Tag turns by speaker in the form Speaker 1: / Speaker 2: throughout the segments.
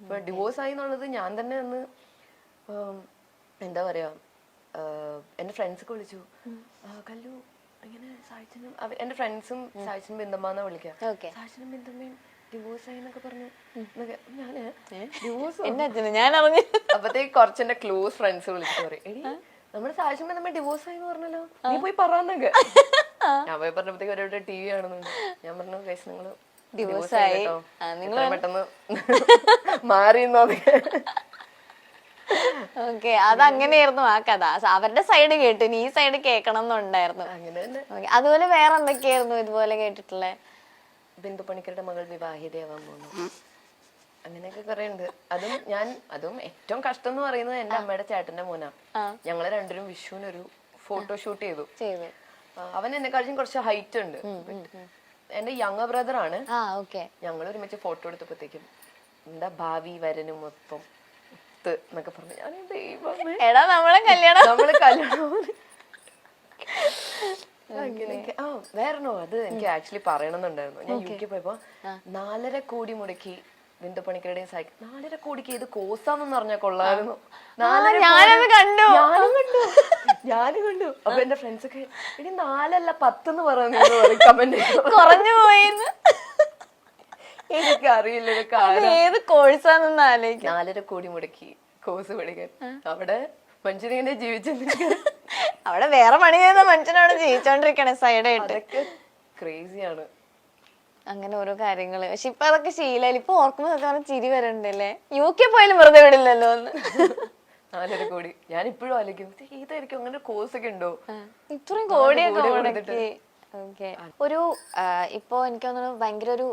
Speaker 1: ഇപ്പൊ ഡിവോഴ്സ് ആയി എന്നുള്ളത് ഞാൻ തന്നെ അന്ന് എന്താ പറയാ എന്റെ ഫ്രണ്ട്സ് ഒക്കെ വിളിച്ചു. കല്ലു ഇങ്ങനെ സായിച്ചനും എന്റെ ഫ്രണ്ട്സും സായിച്ചനും ബിന്ദമ്മാന്നാ വിളിക്കുക
Speaker 2: ഓക്കെ.
Speaker 1: സായിച്ചനും ബിന്ദമ്മയും ഡിവോഴ്സ് ആയി എന്നൊക്കെ പറഞ്ഞു ഞാൻ ഡിവോഴ്സ്
Speaker 2: ഞാൻ അറിഞ്ഞു.
Speaker 1: അപ്പത്തേക്ക് കുറച്ച് എന്റെ ക്ലോസ് ഫ്രണ്ട്സ് വിളിച്ചു പറയും. എടി നമ്മുടെ സാക്ഷ്യം നമ്മൾ ഡിവോഴ്സ് ആയി പറഞ്ഞല്ലോ. നീ പോയി പറഞ്ഞൊക്കെ ഞാൻ പോയി പറഞ്ഞപ്പോഴത്തേക്ക് ഒരാളുടെ ടി വി ആണെന്ന് ഞാൻ പറഞ്ഞു കേസ് നിങ്ങൾ
Speaker 2: ആ,
Speaker 1: എത്രയും പെട്ടെന്ന് മാറി
Speaker 2: ഓക്കെ അതങ്ങനെയായിരുന്നു ആ കഥ. അവരുടെ സൈഡ് കേട്ടു. ഈ സൈഡ് കേൾക്കണം എന്നുണ്ടായിരുന്നു. അതുപോലെ വേറെ എന്തൊക്കെയായിരുന്നു ഇതുപോലെ കേട്ടിട്ടുള്ള?
Speaker 1: ബിന്ദു പണിക്കരുടെ മകൾ വിവാഹിതയാവാൻ പോകുന്നു അങ്ങനെയൊക്കെ കുറെ ഉണ്ട്. അതും ഞാൻ അതും ഏറ്റവും കഷ്ടം എന്ന് പറയുന്നത് എന്റെ അമ്മയുടെ ചേട്ടന്റെ മോനാ. ഞങ്ങൾ രണ്ടുപേരും വിഷുവിനൊരു ഫോട്ടോ ഷൂട്ട് ചെയ്തു. അവൻ എന്നെക്കാളും കുറച്ച് ഹൈറ്റ് ഉണ്ട്. എന്റെ യങ് ബ്രദർ ആണ്.
Speaker 2: ആ ഓക്കെ
Speaker 1: ഞങ്ങൾ ഒരുമിച്ച് ഫോട്ടോ എടുത്തപ്പോഴത്തേക്കും എന്താ ഭാവി വരനും മൊത്തം ഒത്ത് എന്നൊക്കെ പറഞ്ഞു. ഞാൻ ദൈവമേ.
Speaker 2: എടാ നമ്മളെ കല്യാണം
Speaker 1: നമ്മൾ കല്യാണം അങ്ങനെയൊക്കെ. ആ അത് എനിക്ക് ആക്ച്വലി പറയണമെന്നുണ്ടായിരുന്നു. ഞാൻ യു കെ പോയപ്പോ നാലര കോടി മുടക്കി ബിന്ദു പണിക്കരുടെയും സൈക്കിൾ നാലര കോടിക്ക് ഇത് കോസാന്ന് പറഞ്ഞാൽ
Speaker 2: കണ്ടു.
Speaker 1: ഞാനും കണ്ടു. ഞാനും കണ്ടു. അപ്പൊ എന്റെ ഫ്രണ്ട്സ് ഒക്കെ ഇനി നാലല്ല പത്തെന്ന് പറഞ്ഞു കമന്റ്
Speaker 2: കുറഞ്ഞു പോയിന്ന്.
Speaker 1: എനിക്ക് അറിയില്ല
Speaker 2: ഏത് കോഴ്സാണെന്ന് ആലോചിക്കും.
Speaker 1: നാലര കോടി മുടക്കി കോഴ്സ് പഠിക്കാൻ. അവിടെ മനുഷ്യനിങ്ങനെ ജീവിച്ചെന്നിട്ട്
Speaker 2: അവിടെ വേറെ പണി ചെയ്യുന്ന മനുഷ്യനവിടെ ജീവിച്ചോണ്ടിരിക്കണേ സൈഡായിട്ട്
Speaker 1: ക്രേസിയാണ്
Speaker 2: അങ്ങനെ ഓരോ കാര്യങ്ങൾ. പക്ഷെ ഇപ്പൊ അതൊക്കെ ശീലായി. ഇപ്പൊ ഓർക്കുമ്പോ അതൊക്കെ ചിരി വരണ്ടല്ലേ? യു കെ പോയാലും വെറുതെ വിടില്ലല്ലോ എന്ന്.
Speaker 1: നാലര കോടി. ഞാൻ ഇപ്പോഴും ആലോചിക്കും ഇതായിരിക്കും അങ്ങനെ കോഴ്സ് ഒക്കെ ഉണ്ടോ?
Speaker 2: ഇത്രയും കോടിയൊക്കെ ഓക്കെ. ഒരു ഇപ്പോ എനിക്ക് തോന്നുന്നു ഭയങ്കര ഒരു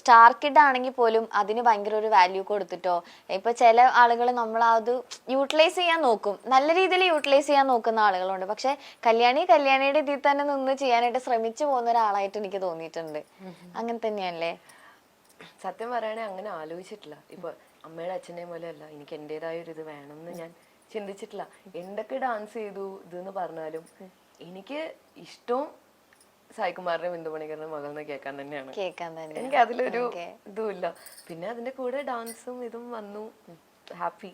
Speaker 2: സ്റ്റാർ കിഡ് ആണെങ്കിൽ പോലും അതിന് ഭയങ്കര ഒരു വാല്യൂ കൊടുത്തിട്ടോ. ഇപ്പൊ ചില ആളുകൾ നമ്മൾ അത് യൂട്ടിലൈസ് ചെയ്യാൻ നോക്കും. നല്ല രീതിയിൽ യൂട്ടിലൈസ് ചെയ്യാൻ നോക്കുന്ന ആളുകളുണ്ട്. പക്ഷെ കല്യാണി കല്യാണിയുടെ ഇതിൽ തന്നെ നിന്ന് ചെയ്യാനായിട്ട് ശ്രമിച്ചു പോകുന്ന ഒരാളായിട്ട് എനിക്ക് തോന്നിയിട്ടുണ്ട്. അങ്ങനെ തന്നെയല്ലേ
Speaker 1: സത്യം പറയണേ അങ്ങനെ ആലോചിച്ചിട്ടില്ല. ഇപ്പൊ അമ്മയുടെ അച്ഛന്റെയും പോലെ അല്ല. എനിക്ക് എന്റെതായ ഒരു ഇത് വേണമെന്ന് ഞാൻ ചിന്തിച്ചിട്ടില്ല. എന്തൊക്കെ ഡാൻസ് ചെയ്തു ഇതെന്ന് പറഞ്ഞാലും എനിക്ക് ഇഷ്ടവും പണിക്കറിന്റെ മകൾ എന്ന് കേൾക്കാൻ തന്നെയാണ്.
Speaker 2: കേൾക്കാൻ തന്നെ.
Speaker 1: എനിക്ക് അതിലൊരു ഇതുമില്ല. പിന്നെ അതിന്റെ കൂടെ ഡാൻസും ഇതും വന്നു. ഹാപ്പി.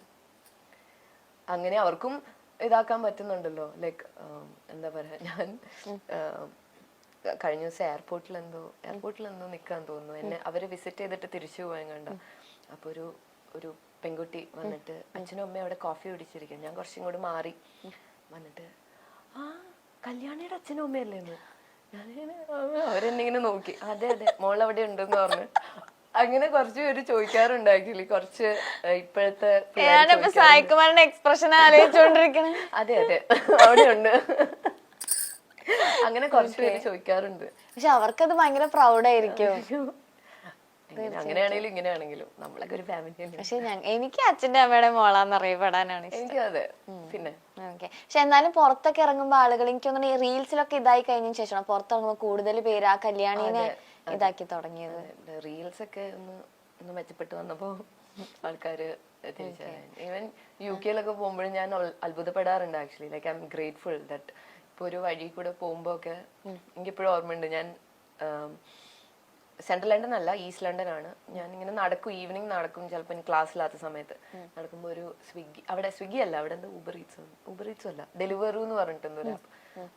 Speaker 1: അങ്ങനെ അവർക്കും ഇതാക്കാൻ പറ്റുന്നുണ്ടല്ലോ. ലൈക്ക് എന്താ പറയാ ഞാൻ കഴിഞ്ഞ ദിവസം എയർപോർട്ടിൽ എന്തോ എയർപോർട്ടിൽ എന്തോ നിക്കാൻ തോന്നുന്നു. എന്നെ അവരെ വിസിറ്റ് ചെയ്തിട്ട് തിരിച്ചു പോയാൻ കണ്ട. അപ്പൊ ഒരു ഒരു പെൺകുട്ടി വന്നിട്ട് അച്ഛനും അമ്മയും അവിടെ കോഫി കുടിച്ചിരിക്കും ഞാൻ കുറച്ചും കൂടി മാറി. വന്നിട്ട് ആ കല്യാണിയുടെ അച്ഛനും അമ്മയല്ലേ എന്ന്? ഞാനിങ്ങനെ ആ, അവരെന്നെ ഇങ്ങനെ നോക്കി? അതെ അതെ മോൾ അവിടെ ഉണ്ടെന്ന് പറഞ്ഞു. അങ്ങനെ കുറച്ച് പേര് ചോദിക്കാറുണ്ട് ആക്ച്വലി കുറച്ച് ഇപ്പോഴത്തെ
Speaker 2: ഞാനിപ്പോ എക്സ്പ്രഷൻ ആലോചിച്ചോണ്ടിരിക്കണേ.
Speaker 1: അതെ അതെ. അവിടെ ഉണ്ട്. അങ്ങനെ കുറച്ച് പേര് ചോദിക്കാറുണ്ട്.
Speaker 2: പക്ഷെ അവർക്കത് ഭയങ്കര പ്രൗഡായിരിക്കും
Speaker 1: അങ്ങനെയാണെങ്കിലും ഇങ്ങനെയാണെങ്കിലും നമ്മളൊക്കെ ഒരു ഫാമിലി
Speaker 2: പക്ഷെ എനിക്ക് അച്ഛന്റെ അമ്മയുടെ മോളാന്ന് അറിയപ്പെടാനാണ്
Speaker 1: എനിക്ക് അതെ. പിന്നെ?
Speaker 2: ഓക്കെ. പക്ഷെ എന്നാലും പുറത്തൊക്കെ ഇറങ്ങുമ്പോ ആളുകൾ എനിക്ക് തോന്നുന്നു ഈ റീൽസിലൊക്കെ ഇതായി കഴിഞ്ഞതിന് ശേഷം പുറത്തിറങ്ങുമ്പോ കൂടുതൽ പേര് ആ കല്യാണിനെ ഇതാക്കി തുടങ്ങിയത്.
Speaker 1: റീൽസ് ഒക്കെ ഒന്ന് ഒന്ന് മെച്ചപ്പെട്ട് വന്നപ്പോ ആൾക്കാര് ഈവൻ യു കെയിലൊക്കെ പോകുമ്പോഴും ഞാൻ അത്ഭുതപ്പെടാറുണ്ട് actually like I am grateful that ഇപ്പൊ ഒരു വഴി കൂടെ പോകുമ്പോ ഒക്കെ എനിക്കിപ്പോഴും ഓർമ്മയുണ്ട്. ഞാൻ സെൻട്രൽ ലണ്ടൻ അല്ല ഈസ്റ്റ് ലണ്ടൻ ആണ് ഞാൻ ഇങ്ങനെ നടക്കും ഈവനിങ് നടക്കും ചിലപ്പോൾ എനിക്ക് ക്ലാസ് ഇല്ലാത്ത സമയത്ത് നടക്കുമ്പോൾ ഒരു സ്വിഗ്ഗി അവിടെ സ്വിഗ്ഗി അല്ല അവിടെ എന്താ ഊബർ ഈറ്റ്സ് ഊബർ ഈറ്റ്സ് അല്ല ഡെലിവറു എന്ന് പറഞ്ഞിട്ടുണ്ട് ഒരു ആപ്പ്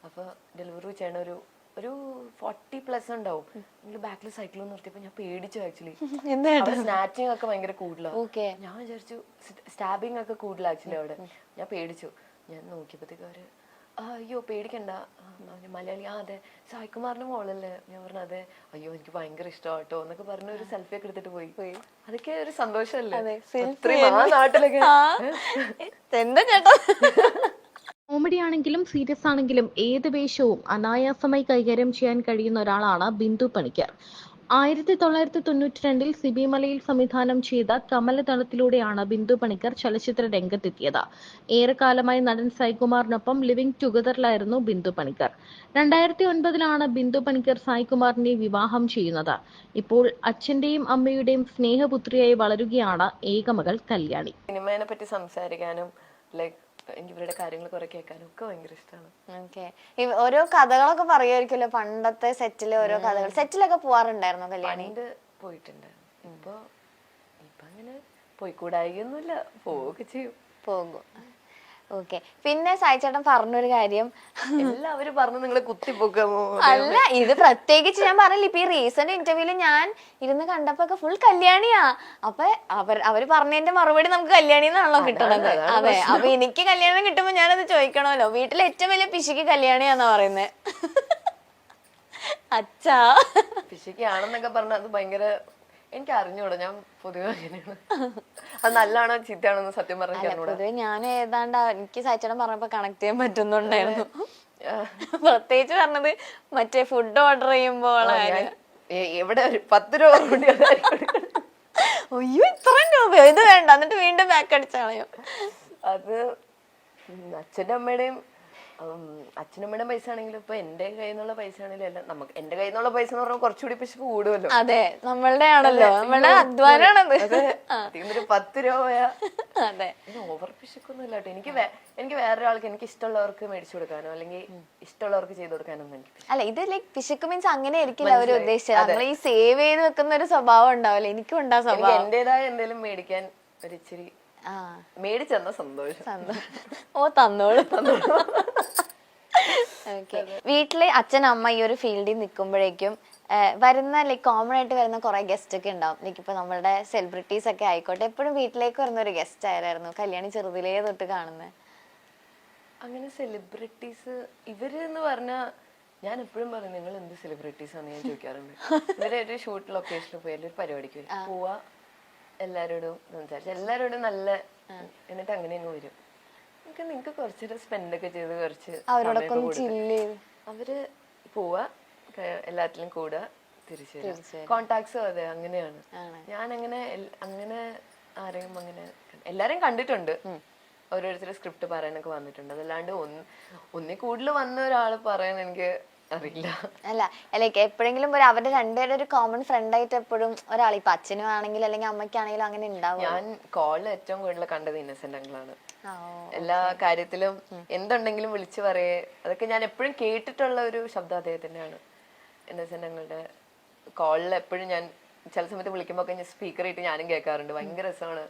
Speaker 1: അപ്പൊ ഡെലിവറി ചെയ്യണ ഒരു ഒരു ഫോർട്ടി പ്ലസ് ഉണ്ടാവും. എനിക്ക് ബാക്കിൽ സൈക്കിൾ നിർത്തിയപ്പോ ഞാൻ പേടിച്ചു ആക്ച്വലി സ്നാച്ചിങ് ഒക്കെ ഭയങ്കര കൂടുതലാണ് ഞാൻ വിചാരിച്ചു സ്റ്റാബിങ് ഒക്കെ കൂടുതലാണ് ആക്ച്വലി അവിടെ. ഞാൻ പേടിച്ചു. ഞാൻ നോക്കിയപ്പോഴത്തേക്ക് അവർ "ആ, അയ്യോ പേടിക്കണ്ട. ആ, അവർ മലയാളി ആ അതെ. സായികുമാറിന്റെ മോളല്ലേ? ഞാൻ പറഞ്ഞു അതെ. അയ്യോ എനിക്ക് ഭയങ്കര ഇഷ്ടമാട്ടോ എന്നൊക്കെ പറഞ്ഞ ഒരു സെൽഫി ഒക്കെ എടുത്തിട്ട് പോയി. പോയി. അതൊക്കെ ഒരു സന്തോഷമല്ലേ? നാട്ടിലൊക്കെ.
Speaker 2: ചേട്ടാ
Speaker 3: കോമഡി ആണെങ്കിലും സീരിയസ് ആണെങ്കിലും ഏത് വേഷവും അനായാസമായി കൈകാര്യം ചെയ്യാൻ കഴിയുന്ന ഒരാളാണ് ബിന്ദു പണിക്കർ. ആയിരത്തി തൊള്ളായിരത്തി തൊണ്ണൂറ്റി രണ്ടിൽ സിബി മലയിൽ സംവിധാനം ചെയ്ത കമലതളത്തിലൂടെയാണ് ബിന്ദു പണിക്കർ ചലച്ചിത്ര രംഗത്തെത്തിയത്. ഏറെക്കാലമായി നടൻ സായികുമാറിനൊപ്പം ലിവിംഗ് ടുഗദറിലായിരുന്നു ബിന്ദു പണിക്കർ. രണ്ടായിരത്തി ഒൻപതിലാണ് ബിന്ദു പണിക്കർ സായികുമാറിനെ വിവാഹം ചെയ്യുന്നത്. ഇപ്പോൾ അച്ഛന്റെയും അമ്മയുടെയും സ്നേഹപുത്രിയായി വളരുകയാണ് ഏകമകൾ കല്യാണി.
Speaker 1: സിനിമേനെ പറ്റി സംസാരിക്കാനും ലൈക്ക് എനിക്ക് ഇവരുടെ കാര്യങ്ങൾ കുറെ കേൾക്കാനും ഒക്കെ ഭയങ്കര ഇഷ്ടമാണ്
Speaker 2: ഓക്കെ. ഓരോ കഥകളൊക്കെ പറയുമായിരിക്കുമല്ലോ പണ്ടത്തെ സെറ്റിലെ ഓരോ കഥകൾ. സെറ്റിലൊക്കെ പോവാറുണ്ടായിരുന്നു കല്യാണി?
Speaker 1: പോയിട്ടുണ്ട്. ഇപ്പൊ ഇപ്പൊ അങ്ങനെ പോയിക്കൂടായികയൊന്നുമില്ല. പോവുകയൊക്കെ ചെയ്യും.
Speaker 2: പോകും. ഓക്കെ പിന്നെ സായിച്ചേട്ടൻ പറഞ്ഞൊരു കാര്യം.
Speaker 1: എല്ലാവരും പറഞ്ഞു നിങ്ങളെ കുത്തിപ്പൊക്കാമോ
Speaker 2: അല്ല ഇത് പ്രത്യേകിച്ച് ഞാൻ പറഞ്ഞില്ല. ഇപ്പൊ ഈ റീസെന്റ് ഇന്റർവ്യൂൽ ഞാൻ ഇരുന്ന് കണ്ടപ്പോ ഒക്കെ ഫുൾ കല്യാണിയാ. അപ്പൊ അവർ അവർ പറഞ്ഞതിന്റെ മറുപടി നമുക്ക് കല്യാണി എന്നാണല്ലോ കിട്ടണത്. അതെ അപ്പൊ എനിക്ക് കല്യാണം കിട്ടുമ്പോ ഞാനത് ചോദിക്കണമല്ലോ. വീട്ടിലെ ഏറ്റവും വലിയ പിശുക്ക് കല്യാണിയാന്നാ പറയുന്നത് അച്ഛാ.
Speaker 1: പിശുക്കാണെന്നൊക്കെ പറഞ്ഞ അത് ഭയങ്കര എനിക്ക് അറിഞ്ഞൂടാ ഞാൻ പൊതുവെ അങ്ങനെയാണ്. അത് നല്ലതാണോ ചീത്തയാണോ സത്യം പറഞ്ഞ അറിഞ്ഞൂടാ.
Speaker 2: പൊതുവെ ഞാൻ ഏതാണ്ട് എനിക്ക് സായിച്ചേട്ടൻ പറഞ്ഞപ്പോ കണക്ട് ചെയ്യാൻ പറ്റുന്നുണ്ടായിരുന്നു. പ്രത്യേകിച്ച് പറഞ്ഞത് മറ്റേ ഫുഡ് ഓർഡർ
Speaker 1: ഞാൻ എ- എവിടെ ഒരു പത്ത് രൂപ കൂടി അതായിരിക്കും.
Speaker 2: അയ്യോ ഇത്രയും രൂപയോ? ഇത് വേണ്ട എന്നിട്ട് വീണ്ടും ബാക്ക് അടിച്ചാളയോ
Speaker 1: അത് ഉം അച്ഛന്റെ അമ്മയുടെയും ഉം, അച്ഛനും അമ്മയുടെയും പൈസ ആണെങ്കിലും ഇപ്പൊ എന്റെ കയ്യിൽ നിന്നുള്ള പൈസ ആണെങ്കിലും എല്ലാം നമുക്ക് എന്റെ കയ്യിൽ നിന്നുള്ള പൈസ എന്ന് പറഞ്ഞാൽ കുറച്ചുകൂടി പിശുക്ക് കൂടുമല്ലോ.
Speaker 2: അതെ നമ്മളുടെ ആണല്ലോ നമ്മളുടെ അധ്വാനാണത്.
Speaker 1: ഇതിന്നൊരു പത്ത് രൂപ പോയാ
Speaker 2: അതെ.
Speaker 1: ഓവർ പിശുക്കൊന്നും ഇല്ല കേട്ടോ. എനിക്ക് എനിക്ക് വേറൊരാൾക്ക് എനിക്ക് ഇഷ്ടമുള്ളവർക്ക് മേടിച്ചു കൊടുക്കാനോ അല്ലെങ്കിൽ ഇഷ്ടമുള്ളവർക്ക് ചെയ്തു കൊടുക്കാനോ എനിക്ക്
Speaker 2: അല്ല ഇത് ലൈക് പിശുക്ക് മീൻസ് അങ്ങനെ ആയിരിക്കില്ല അവർ ഉദ്ദേശിച്ചത് നമ്മൾ ഈ സേവ് ചെയ്ത് വെക്കുന്ന ഒരു സ്വഭാവം ഉണ്ടാവില്ല. എനിക്കും ഉണ്ടാ സ്വഭാവം.
Speaker 1: എന്റേതായ എന്തെങ്കിലും മേടിക്കാൻ ഒരു ഇച്ചിരി മേടിച്ചെന്ന സന്തോഷം.
Speaker 2: ഓ തന്നോളൂ. ഓക്കെ. വീട്ടിൽ അച്ഛൻ അമ്മ ഈ ഒരു ഫീൽഡിൽ നിൽക്കുമ്പോഴേക്കും വരുന്ന ലൈക്ക് കോമൺ ആയിട്ട് വരുന്ന കുറെ ഗസ്റ്റ് ഒക്കെ ഉണ്ടാവും. ലൈക്ക് ഇപ്പൊ നമ്മുടെ സെലിബ്രിറ്റീസ് ഒക്കെ ആയിക്കോട്ടെ. എപ്പോഴും വീട്ടിലേക്ക് വരുന്ന ഒരു ഗസ്റ്റ് ആയിരുന്നു കല്യാണി ചെറുതിലേ തൊട്ട് കാണുന്നത്
Speaker 1: അങ്ങനെ സെലിബ്രിറ്റീസ് ഇവർ എന്ന് പറഞ്ഞ ഞാൻ എപ്പോഴും പറയും നിങ്ങൾ എന്ത് സെലിബ്രിറ്റീസ് ആണെന്ന് ഞാൻ ചോദിക്കാറുണ്ട്. ഇവരെ ഒരു ഷൂട്ട് ലൊക്കേഷനിൽ പോയാലും ഒരു പരിപാടിക്ക് പോവാ എല്ലാരോടും സംസാരിച്ചു എല്ലാരോടും നല്ല എന്നിട്ട് അങ്ങനെ അങ്ങ് വരും. നിങ്ങൾക്ക് നിങ്ങക്ക് കുറച്ചൊരു സ്പെൻഡ് ഒക്കെ ചെയ്ത് കുറച്ച്
Speaker 2: അവരോടൊക്കെ ഒന്ന് ചെയ്ത്.
Speaker 1: അവർ പോവാ ക- എല്ലാത്തിലും കൂടുക തിരിച്ചു കോണ്ടാക്ട്സും അതെ അങ്ങനെയാണ്. ഞാൻ അങ്ങനെ എൽ- അങ്ങനെ ആരെയും അങ്ങനെ എല്ലാരെയും കണ്ടിട്ടുണ്ട്. ഓരോരുത്തർ സ്ക്രിപ്റ്റ് പറയാനൊക്കെ വന്നിട്ടുണ്ട്. അതല്ലാണ്ട് ഒന്ന് ഒന്നിൽ കൂടുതൽ വന്ന ഒരാൾ പറയാൻ എനിക്ക് അറിയില്ല.
Speaker 2: അല്ല ലൈക്ക് എപ്പോഴെങ്കിലും ഒരു അവരുടെ രണ്ടുപേരുടെ ഒരു കോമൺ ഫ്രണ്ട് ആയിട്ട് എപ്പോഴും ഒരാൾ ഇപ്പൊ അച്ഛനും ആണെങ്കിലും അല്ലെങ്കിൽ അമ്മയ്ക്കാണെങ്കിലും അങ്ങനെ ഉണ്ടാവും
Speaker 1: ഞാൻ കോളിൽ ഏറ്റവും കൂടുതൽ കണ്ടത് ഇന്നസെന്റ് അങ്കിളാണ്. എല്ലാ കാര്യത്തിലും എന്തുണ്ടെങ്കിലും വിളിച്ചു പറയേ. അതൊക്കെ ഞാൻ എപ്പോഴും കേട്ടിട്ടുള്ള ഒരു ശബ്ദം അദ്ദേഹത്തിന്റെയാണ് ഇന്നസെന്റ് അങ്കിളുടെ കോളിൽ എപ്പോഴും ഞാൻ ചില സമയത്ത് വിളിക്കുമ്പോൾ ഒക്കെ ഞാൻ സ്പീക്കർ ആയിട്ട് ഞാനും കേൾക്കാറുണ്ട്. ഭയങ്കര രസമാണ്.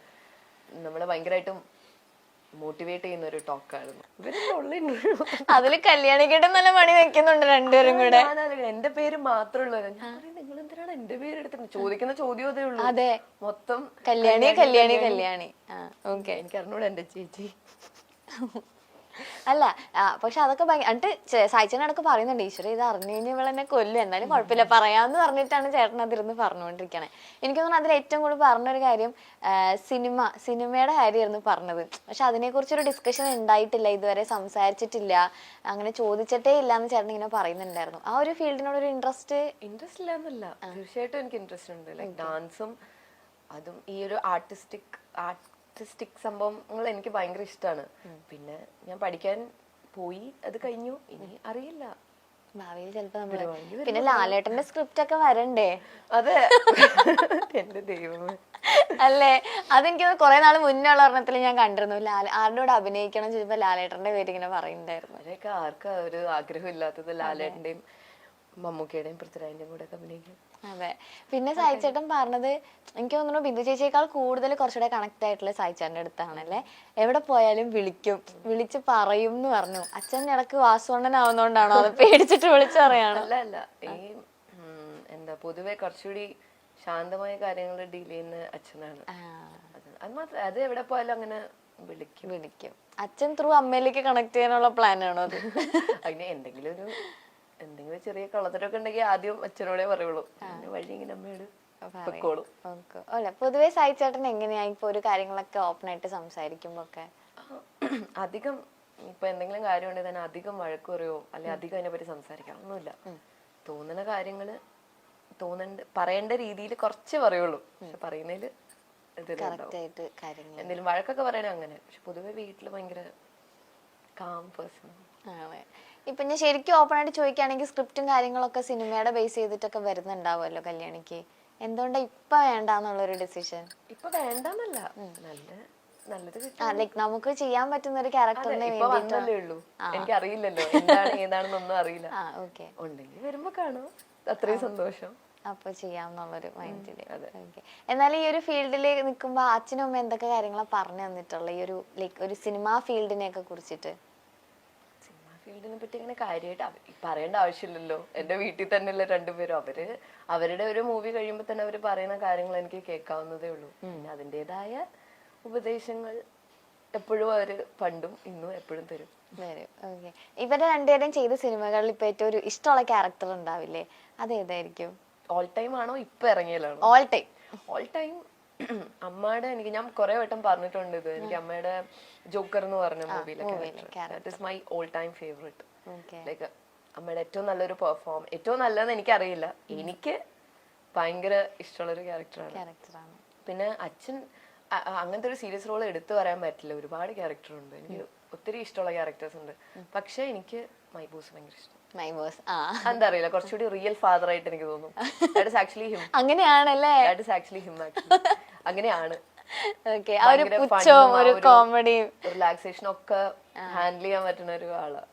Speaker 1: നമ്മളെ ഭയങ്കരമായിട്ടും മോട്ടിവേറ്റ് ചെയ്യുന്ന ഒരു ടോക്കായിരുന്നു.
Speaker 2: അതിൽ കല്യാണിക്കേട്ടൻ നല്ല പണി വെക്കുന്നുണ്ട് രണ്ടുപേരും കൂടെ.
Speaker 1: എന്റെ പേര് മാത്രമേ ഉള്ളൂ നിങ്ങൾ എന്തിനാണ് എന്റെ പേര് എടുത്തിട്ട് ചോദിക്കുന്ന ചോദ്യം അതേ ഉള്ളൂ.
Speaker 2: അതെ.
Speaker 1: മൊത്തം
Speaker 2: കല്യാണി കല്യാണി. കല്യാണി. ആ ഓക്കെ.
Speaker 1: എനിക്ക് അറിഞ്ഞൂടെ എന്റെ ചേച്ചി.
Speaker 2: അല്ല പക്ഷെ അതൊക്കെ ഭയങ്കര എന്നിട്ട് സായിച്ചേനെ അടക്കം പറയുന്നുണ്ട് ഈശ്വര ഇത് അറിഞ്ഞു കഴിഞ്ഞാൽ ഇവളെന്നെ കൊല്ലും. എന്നാലും കുഴപ്പമില്ല പറയാന്ന് പറഞ്ഞിട്ടാണ് ചേട്ടൻ അതിരുന്ന് പറഞ്ഞുകൊണ്ടിരിക്കണേ. എനിക്ക് തോന്നുന്നു അതിൽ ഏറ്റവും കൂടുതൽ പറഞ്ഞൊരു കാര്യം സിനിമ സിനിമയുടെ കാര്യമായിരുന്നു പറഞ്ഞത്. പക്ഷെ അതിനെക്കുറിച്ചൊരു ഡിസ്കഷൻ ഉണ്ടായിട്ടില്ല ഇതുവരെ സംസാരിച്ചിട്ടില്ല. അങ്ങനെ ചോദിച്ചിട്ടേ ഇല്ല എന്ന് ചേട്ടൻ ഇങ്ങനെ പറയുന്നുണ്ടായിരുന്നു. ആ ഒരു ഫീൽഡിനോട് ഒരു ഇൻട്രസ്റ്റ്
Speaker 1: ഇൻട്രസ്റ്റ് ഇല്ലാന്നല്ല. തീർച്ചയായിട്ടും എനിക്ക് ഇൻട്രസ്റ്റ് ഉണ്ട്. ലൈക് ഡാൻസും അതും ഈ ഒരു ആർട്ടിസ്റ്റിക് ആർട്ടിസ്റ്റിക് സംഭവങ്ങൾ എനിക്ക് ഭയങ്കര ഇഷ്ടമാണ് പിന്നെ ഞാൻ പഠിക്കാൻ പോയി അത് കഴിഞ്ഞു. ഇനി അറിയില്ല.
Speaker 2: ഭാവിയിൽ ചിലപ്പോ
Speaker 1: നമ്മൾ
Speaker 2: പിന്നെ ലാലേട്ടന്റെ സ്ക്രിപ്റ്റ് ഒക്കെ വരണ്ടേ?
Speaker 1: അതെ. എന്റെ ദൈവമേ.
Speaker 2: അല്ലേ? അതെനിക്ക് കുറെ നാൾ മുന്നേ ഉള്ള ഒരെണ്ണത്തിൽ ഞാൻ കണ്ടിരുന്നു. ലാൽ ആരുടെ കൂടെ അഭിനയിക്കണം ചോദിച്ചപ്പോ ലാലേട്ടന്റെ പേര് ഇങ്ങനെ പറയുന്നുണ്ടായിരുന്നു
Speaker 1: ആർക്കാ ഒരു ആഗ്രഹം ഇല്ലാത്തത്? ലാലേട്ടന്റെയും മമ്മൂക്കയുടെയും പൃഥ്വിരാജിന്റെയും കൂടെ ഒക്കെ അഭിനയിക്കും.
Speaker 2: അതെ. പിന്നെ സായിച്ചേട്ടൻ പറഞ്ഞത് എനിക്ക് തോന്നുന്നു ബിന്ദു ചേച്ചിയേക്കാൾ കൂടുതൽ കുറച്ചുകൂടെ കണക്ട് ആയിട്ടുള്ള സായിച്ചേട്ടന്റെ അടുത്താണല്ലേ? എവിടെ പോയാലും വിളിക്കും. വിളിച്ച് പറയും എന്ന് പറഞ്ഞു. അച്ഛൻ ഇടയ്ക്ക് വാസുവണ്ണനാവുന്നോണ്ടാണോ അത് പേടിച്ചിട്ട് വിളിച്ചു പറയാണ്.
Speaker 1: അല്ല അല്ല. ഈ എന്താ പൊതുവെ കുറച്ചുകൂടി ശാന്തമായ കാര്യങ്ങൾ ഡീൽ ചെയ്യുന്ന അച്ഛനാണ്. അത് അത് മാത്രം അത് എവിടെ പോയാലും അങ്ങനെ വിളിക്കും.
Speaker 2: വിളിക്കും. അച്ഛൻ ത്രൂ അമ്മയിലേക്ക് കണക്ട് ചെയ്യാനുള്ള പ്ലാനാണോ അത്?
Speaker 1: അതിന് എന്തെങ്കിലും ഒരു എന്തെങ്കിലും ചെറിയ കളത്തരൊക്കെ ഉണ്ടെങ്കിൽ ആദ്യം അച്ഛനോടെ പറയുള്ളൂ. പിന്നെ വഴി ഇങ്ങനെ അമ്മയോട് പൊക്കോളും
Speaker 2: അല്ല പൊതുവെ സായിച്ചേട്ടൻ എങ്ങനെയാ ഇപ്പൊ ഒരു കാര്യങ്ങളൊക്കെ ഓപ്പൺ ആയിട്ട് സംസാരിക്കുമ്പോ ഒക്കെ
Speaker 1: അധികം ഇപ്പൊ എന്തെങ്കിലും കാര്യം ഉണ്ടെങ്കിൽ തന്നെ അധികം വഴക്ക് പറയോ? അല്ലെ അധികം അതിനെ പറ്റി സംസാരിക്കാം ഒന്നുമില്ല തോന്നുന്ന കാര്യങ്ങൾ തോന്നണ്ട പറയേണ്ട രീതിയിൽ കുറച്ച് പറയുള്ളൂ. പക്ഷെ
Speaker 2: പറയുന്നതിൽ
Speaker 1: എന്തെങ്കിലും വഴക്കൊക്കെ പറയണേ അങ്ങനെ. പക്ഷെ പൊതുവെ വീട്ടിൽ ഭയങ്കര കാം പേഴ്സൺ
Speaker 2: ആണ്. ഇപ്പൊ ഞാൻ ശരിക്കും ഓപ്പൺ ആയിട്ട് ചോദിക്കുകയാണെങ്കിൽ സ്ക്രിപ്റ്റും കാര്യങ്ങളൊക്കെ സിനിമയുടെ ബേസ് ചെയ്തിട്ടൊക്കെ വരുന്നുണ്ടാവുമല്ലോ കല്യാണിക്ക്. എന്തുകൊണ്ടാ ഇപ്പൊ വേണ്ടെന്നുള്ളൊരു ഡിസിഷൻ
Speaker 1: ഇപ്പൊ വേണ്ടെന്നല്ല. നല്ല നല്ലത്
Speaker 2: നമുക്ക് ചെയ്യാൻ പറ്റുന്ന ഒരു ക്യാരക്ടറിനെ
Speaker 1: വന്നല്ലേ ഉള്ളൂ. എനിക്ക് അറിയില്ലല്ലോ എന്താണ് ഏതാണെന്നൊന്നും അറിയില്ല. ഉണ്ടെങ്കിൽ വരുമ്പോ കാണാം. അത്രയും സന്തോഷം.
Speaker 2: അപ്പൊ ചെയ്യാമെന്നുള്ളൊരു. ഓക്കെ എന്നാൽ ഈ ഒരു ഫീൽഡിൽ നിൽക്കുമ്പോൾ അച്ഛനും അമ്മ എന്തൊക്കെ കാര്യങ്ങളാണ് പറഞ്ഞു തന്നിട്ടുള്ളത് ഈ ഒരു ലൈക്ക് ഒരു സിനിമാ ഫീൽഡിനെ ഒക്കെ കുറിച്ചിട്ട്.
Speaker 1: ഫീൽഡിനെ പറ്റി അങ്ങനെ കാര്യമായിട്ട് പറയേണ്ട ആവശ്യമില്ലല്ലോ. എന്റെ വീട്ടിൽ തന്നെയുള്ള രണ്ടുപേരും. അവർ അവരുടെ ഒരു മൂവി കഴിയുമ്പോൾ തന്നെ അവർ പറയുന്ന കാര്യങ്ങൾ എനിക്ക് കേൾക്കാവുന്നതേ ഉള്ളൂ. അതിന്റെതായ ഉപദേശങ്ങൾ എപ്പോഴും അവർ പണ്ടും ഇന്നും എപ്പോഴും തരും.
Speaker 2: ഇവരെ ഓക്കെ. ഇവരെ രണ്ടുപേരും ചെയ്ത സിനിമകളിൽ ഇപ്പൊ ഏറ്റവും ഒരു ഇഷ്ടമുള്ള ക്യാരക്ടർ ഉണ്ടാവില്ലേ? അതേതായിരിക്കും
Speaker 1: ഓൾ ടൈം ആണോ ഇപ്പൊ ഇറങ്ങിയതാണോ?
Speaker 2: ഓൾ ടൈം
Speaker 1: ഓൾ ടൈം അമ്മയുടെ എനിക്ക് ഞാൻ കുറെ വട്ടം പറഞ്ഞിട്ടുണ്ട് ഇത്. എനിക്ക് അമ്മയുടെ ജോക്കർ എന്ന് പറഞ്ഞ മൂവിയിലെ
Speaker 2: മൂവിയിലെ
Speaker 1: that is my all time favourite like അമ്മയുടെ ഏറ്റവും നല്ലൊരു പെർഫോം ഏറ്റവും നല്ലതെന്ന് എനിക്കറിയില്ല. എനിക്ക് ഭയങ്കര ഇഷ്ടമുള്ളൊരു ക്യാരക്ടറാണ്
Speaker 2: ക്യാരക്ടറാണ്
Speaker 1: പിന്നെ അച്ഛൻ അങ്ങനത്തെ ഒരു സീരിയസ് റോൾ എടുത്തു പറയാൻ പറ്റില്ല. ഒരുപാട് ക്യാരക്ടർ ഉണ്ട്. എനിക്ക് ഒത്തിരി ഇഷ്ടമുള്ള ക്യാരക്ടേഴ്സ് ഉണ്ട്. പക്ഷെ എനിക്ക് മൈബൂസ് ഭയങ്കര ഇഷ്ടം.
Speaker 2: മൈ ബോസ് ആ.
Speaker 1: എന്താ അറിയില്ല കുറച്ചുകൂടി റിയൽ ഫാദർ ആയിട്ട് എനിക്ക് തോന്നുന്നു ദാറ്റ് ഇസ് ആക്ച്വലി ഹിം
Speaker 2: അങ്ങനെയാണല്ലേ?
Speaker 1: That is actually him actually അങ്ങനെയാണ്.
Speaker 2: ഓക്കെ ആ ഒരു
Speaker 1: ഭയങ്കര fun ഉം ആ
Speaker 2: ഒരു
Speaker 1: ഒരു
Speaker 2: കോമഡിയും
Speaker 1: റിലാക്സേഷൻ ഒക്കെ ഹാൻഡിൽ ചെയ്യാൻ പറ്റുന്ന ഒരു ആളാ.